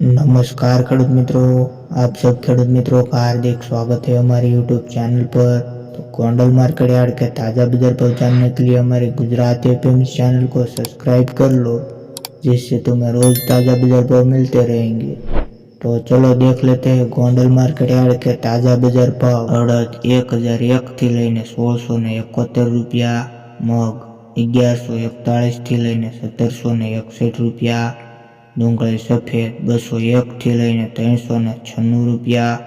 નમસ્કાર ખેડૂત મિત્રો આપ સબ ખેડૂત મિત્રો का हार्दिक स्वागत है हमारे यूट्यूब चैनल पर तो गोंडल मार्केट यार्ड के ताज़ा बाजार पर जानने के लिए हमारे गुजरात एफएम चैनल को सब्सक्राइब कर लो जिससे तुम्हें रोज ताज़ा बाजार पर मिलते रहेंगे तो चलो देख लेते हैं गोंडल मार्केट यार्ड के ताज़ा बाजार भाव અડદ એક હજાર એક થી લઈને સોળસો ને એકોતેર રૂપિયા મગ અગિયારસો એકતાળીસ થી લઈને સત્તરસો ને એકસઠ રૂપિયા ડુંગળી સફેદ બસો એકથી લઈને ત્રણસો ને છન્નું રૂપિયા.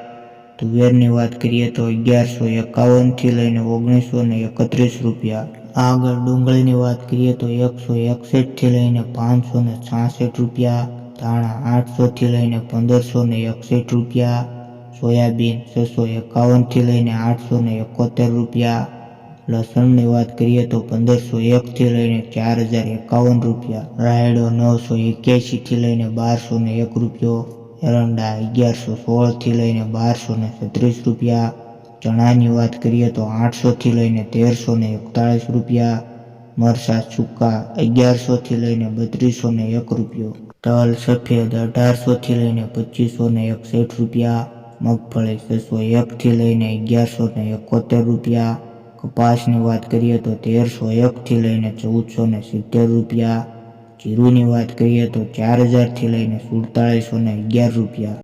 તુવેરની વાત કરીએ તો અગિયારસો એકાવનથી લઈને ઓગણીસો ને એકત્રીસ રૂપિયા. આગળ ડુંગળીની વાત કરીએ તો એકસો એકસઠથી લઈને પાંચસો ને છાસઠ રૂપિયા. ધાણા આઠસોથી લઈને પંદરસો ને એકસઠ રૂપિયા. સોયાબીન છસો એકાવનથી લઈને આઠસો ને એકોતેર રૂપિયા. લસણની વાત કરીએ તો પંદરસો એકથી લઈને ચાર હજાર એકાવન રૂપિયા. રાયડો નવસો એક્યાસીથી લઈને બારસો ને એક રૂપિયો. એરંડા અગિયારસો સોળથી લઈને બારસો ને છત્રીસ રૂપિયા. ચણાની વાત કરીએ તો આઠસોથી લઈને તેરસો ને એકતાળીસ રૂપિયા. મરસા સૂકા અગિયારસોથી લઈને બત્રીસો ને એક રૂપિયો. તલ સફેદ અઢારસોથી લઈને પચીસો ને એકસઠ રૂપિયા. મગફળી છસો એકથી લઈને અગિયારસો ને એકોતેર રૂપિયા. કપાસની વાત કરીએ તો તેરસો એકથી લઈને ચૌદસો ને સિત્તેર રૂપિયા, જીરુની વાત કરીએ તો ચાર હજારથી લઈને સુડતાળીસો ને અગિયાર રૂપિયા.